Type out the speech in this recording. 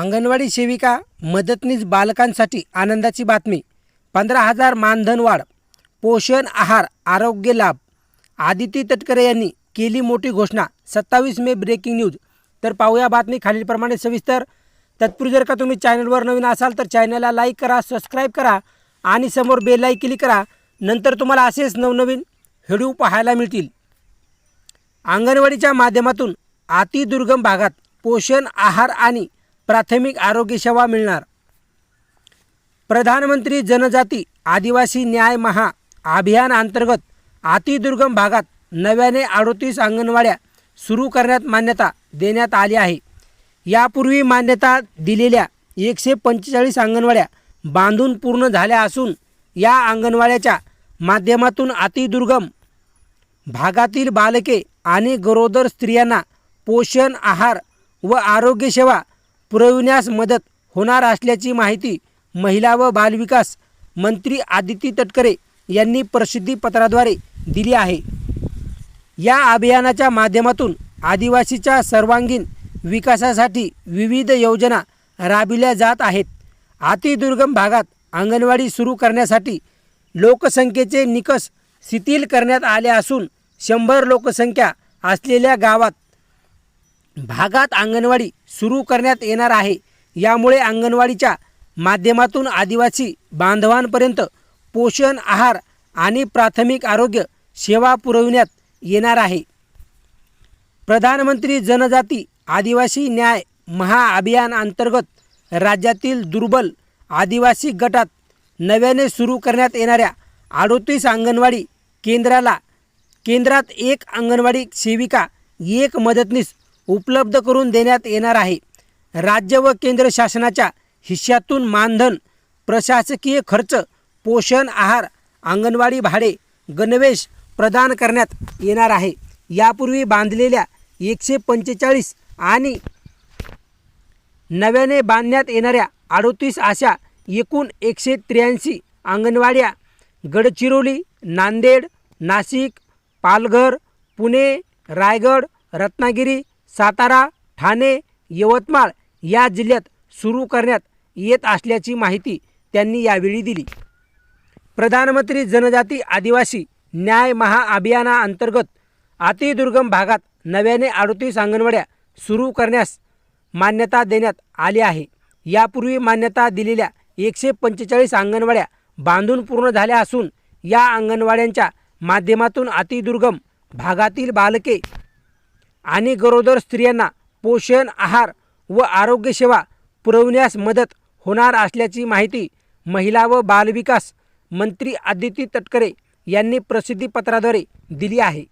अंगणवाडी सेविका मदतनीस बालकांसाठी आनंदाची बातमी. पंधरा हजार मानधन वाढ पोषण आहार आरोग्य लाभ. आदिती तटकरे यांनी केली मोठी घोषणा. सत्तावीस मे ब्रेकिंग न्यूज. तर पाहूया बातमी खालीलप्रमाणे सविस्तर. तत्पूर्वी जर का तुम्ही चॅनलवर नवीन असाल तर चॅनलला लाईक करा सबस्क्राईब करा आणि समोर बेल क्लिक करा. नंतर तुम्हाला असेच नवनवीन व्हिडिओ पाहायला मिळतील. अंगणवाडीच्या माध्यमातून अतिदुर्गम भागात पोषण आहार आणि प्राथमिक आरोग्य सेवा मिळणार. प्रधानमंत्री जनजाती आदिवासी न्याय महा अभियान अंतर्गत अतिदुर्गम भागात नव्याने अडोतीस अंगणवाड्या सुरू करण्यात मान्यता देण्यात आली आहे. यापूर्वी मान्यता दिलेल्या एकशे पंचेचाळीस अंगणवाड्या बांधून पूर्ण झाल्या असून या अंगणवाड्याच्या माध्यमातून अतिदुर्गम भागातील बालके आणि गरोदर स्त्रियांना पोषण आहार व आरोग्यसेवा पुरविण्यास मदत होणार असल्याची माहिती महिला व बालविकास मंत्री आदिती तटकरे यांनी प्रसिद्धीपत्राद्वारे दिली आहे. या अभियानाच्या माध्यमातून आदिवासीच्या सर्वांगीण विकासासाठी विविध योजना राबविल्या जात आहेत. अतिदुर्गम भागात अंगणवाडी सुरू करण्यासाठी लोकसंख्येचे निकष शिथिल करण्यात आले असून शंभर लोकसंख्या असलेल्या गावात भागात अंगणवाडी सुरू करण्यात येणार आहे. यामुळे अंगणवाडीच्या माध्यमातून आदिवासी बांधवांपर्यंत पोषण आहार आणि प्राथमिक आरोग्य सेवा पुरविण्यात येणार आहे. प्रधानमंत्री जनजाती आदिवासी न्याय महाअभियान अंतर्गत राज्यातील दुर्बल आदिवासी गटात नव्याने सुरू करण्यात येणाऱ्या अडोतीस अंगणवाडी केंद्राला केंद्रात एक अंगणवाडी सेविका एक मदतनीस उपलब्ध करून देण्यात येणार आहे. राज्य व केंद्र शासनाच्या हिश्श्यातून मानधन प्रशासकीय खर्च पोषण आहार अंगणवाडी भाडे गणवेश प्रदान करण्यात येणार आहे. यापूर्वी बांधलेल्या एकशे पंचेचाळीस आणि नव्याने बांधण्यात येणाऱ्या अडोतीस अशा एकूण एकशे त्र्याऐंशी अंगणवाड्या गडचिरोली नांदेड नाशिक पालघर पुणे रायगड रत्नागिरी सातारा ठाणे यवतमाळ या जिल्ह्यात सुरू करण्यात येत असल्याची माहिती त्यांनी यावेळी दिली. प्रधानमंत्री जनजाती आदिवासी न्याय महाअभियानाअंतर्गत अतिदुर्गम भागात नव्याने अडोतीस अंगणवाड्या सुरू करण्यास मान्यता देण्यात आली आहे. यापूर्वी मान्यता दिलेल्या एकशे पंचेचाळीस अंगणवाड्या बांधून पूर्ण झाल्या असून या अंगणवाड्यांच्या माध्यमातून अतिदुर्गम भागातील बालके आणि गरोदर स्त्रियांना पोषण आहार व आरोग्यसेवा पुरवण्यास मदत होणार असल्याची माहिती महिला व बालविकास मंत्री आदिती तटकरे यांनी प्रसिद्धीपत्राद्वारे दिली आहे.